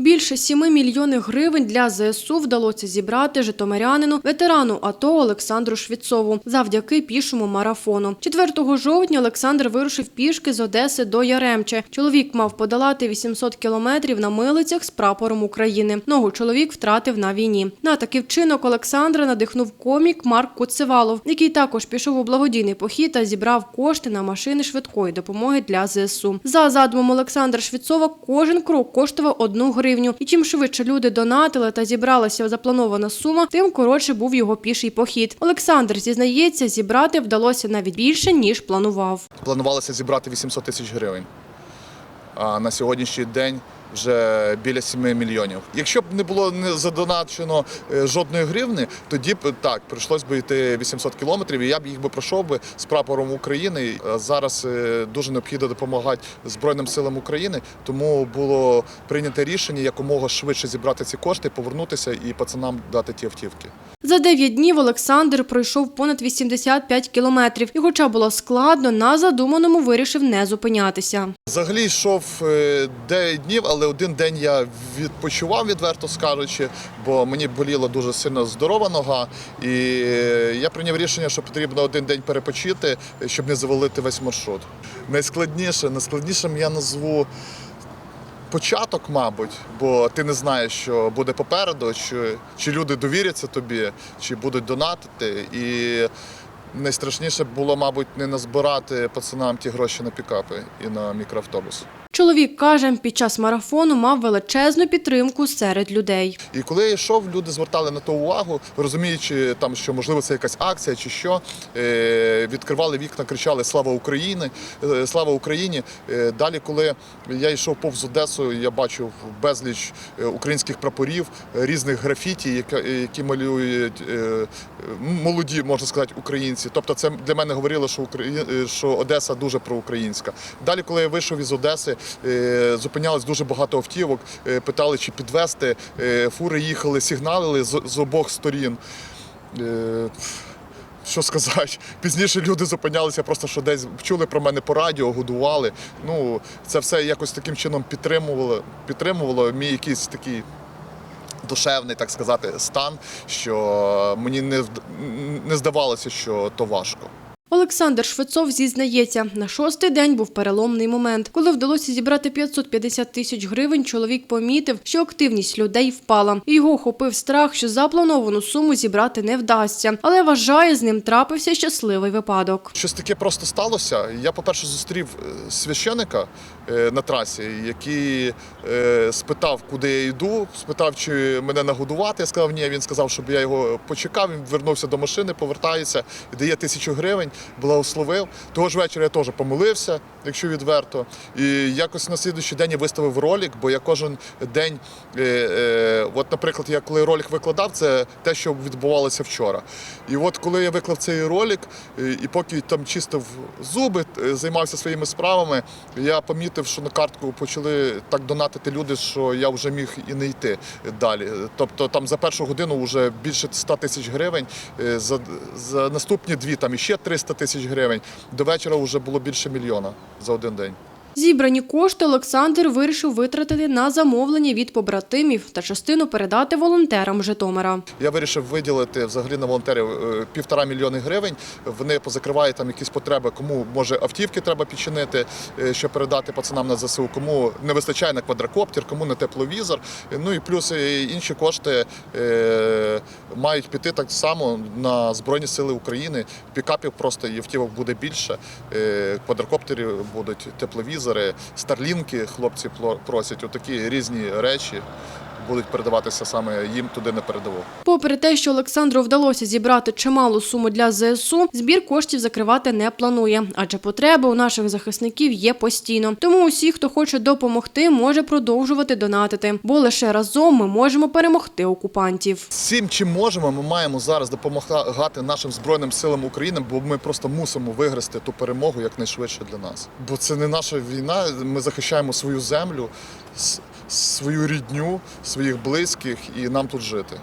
Більше 7 мільйонів гривень для ЗСУ вдалося зібрати житомирянину, ветерану АТО Олександру Швіцову завдяки пішому марафону. 4 жовтня Олександр вирушив пішки з Одеси до Яремче. Чоловік мав подолати 800 кілометрів на милицях з прапором України. Ногу чоловік втратив на війні. На такий вчинок Олександра надихнув комік Марк Куцевалов, який також пішов у благодійний похід та зібрав кошти на машини швидкої допомоги для ЗСУ. За задумом Олександра Швіцова, кожен крок коштував одну гривню. І чим швидше люди донатили та зібралася запланована сума, тим коротше був його піший похід. Олександр зізнається, зібрати вдалося навіть більше ніж планував. Планувалося зібрати 800 тисяч гривень. А на сьогоднішній день вже біля 7 мільйонів. Якщо б не було не задоначено е, жодної гривни, тоді б так прийшлось би йти 800 кілометрів, і я б їх би пройшов би з прапором України. Зараз е, дуже необхідно допомагати Збройним силам України, тому було прийнято рішення якомога швидше зібрати ці кошти, повернутися і пацанам дати ті автівки. За 9 днів Олександр пройшов понад 85 кілометрів. І хоча було складно, на задуманому вирішив не зупинятися. Взагалі йшов е, 9 днів, але один день я відпочивав, відверто скажучи, бо мені боліла дуже сильно здорова нога. І е, я прийняв рішення, що потрібно один день перепочити, щоб не завалити весь маршрут. Найскладніше, найскладнішим я назву. Початок, мабуть, бо ти не знаєш, що буде попереду, чи, чи люди довіряться тобі, чи будуть донатити. І найстрашніше було, мабуть, не назбирати пацанам ті гроші на пікапи і на мікроавтобус. Чоловік каже, під час марафону мав величезну підтримку серед людей. І коли я йшов, люди звертали на то увагу, розуміючи, там, що можливо це якась акція чи що. Е, відкривали вікна, кричали Слава Україні! е, Слава Україні! Е, далі, коли я йшов повз Одесу, я бачив безліч українських прапорів, різних графіті, які малюють молоді, можна сказати, українці. Тобто, це для мене говорило, що Одеса дуже проукраїнська. Далі, коли я вийшов із Одеси, зупинялось дуже багато автівок, е, питали, чи підвезти. Е, Фури їхали, сигналили з, з обох сторін. Е, Що сказати, пізніше люди зупинялися, просто що десь чули про мене по радіо, годували. Ну, це все якось таким чином підтримувало, підтримувало мій якийсь такий душевний, так сказати, стан, що мені не, не здавалося, що то важко. Олександр Швецов зізнається, на шостий день був переломний момент. Коли вдалося зібрати 550 тисяч гривень, чоловік помітив, що активність людей впала. Його охопив страх, що заплановану суму зібрати не вдасться. Але вважає, з ним трапився щасливий випадок. Щось таке просто сталося. Я, по-перше, зустрів е, священика е, на трасі, який е, спитав, куди я йду, спитав, чи мене нагодувати. Я сказав, ні. Він сказав, щоб я його почекав. Він вернувся до машини, повертається і дає тисячу гривень, благословив. Того ж вечора я теж помолився, якщо відверто. І якось на слідуючий день я виставив ролик, бо я кожен день, е, е, от, наприклад, я коли ролик викладав, це те, що відбувалося вчора. І от коли я виклав цей ролик, е, і поки там чистив зуби, е, займався своїми справами, я помітив, що на картку почали так донатити люди, що я вже міг і не йти далі. Тобто там за першу годину вже більше 100 тисяч гривень, е, за, за наступні дві там іще 300 тисяч гривень. До вечора вже було більше мільйона за один день. Зібрані кошти Олександр вирішив витратити на замовлення від побратимів та частину передати волонтерам Житомира. Я вирішив виділити взагалі на волонтерів е, півтора мільйони гривень. Вони позакривають там якісь потреби, кому може автівки треба підчинити, е, щоб передати пацанам на ЗСУ, кому не вистачає на квадрокоптер, кому на тепловізор. Ну і плюс е, інші кошти мають піти так само на Збройні Сили України. Пікапів просто євтівок буде більше. Е, Квадрокоптерів будуть тепловізори, старлінки хлопці просять. Отакі різні речі будуть передаватися саме їм туди на передову. Попри те, що Олександру вдалося зібрати чималу суму для ЗСУ, збір коштів закривати не планує, адже потреби у наших захисників є постійно. Тому усі, хто хоче допомогти, може продовжувати донатити, бо лише разом ми можемо перемогти окупантів. Всім, чим можемо, ми маємо зараз допомагати нашим збройним силам України, бо ми просто мусимо виграти ту перемогу якнайшвидше для нас. Бо це не наша війна. Ми захищаємо свою землю, свою рідню, своїх близьких, і нам тут жити.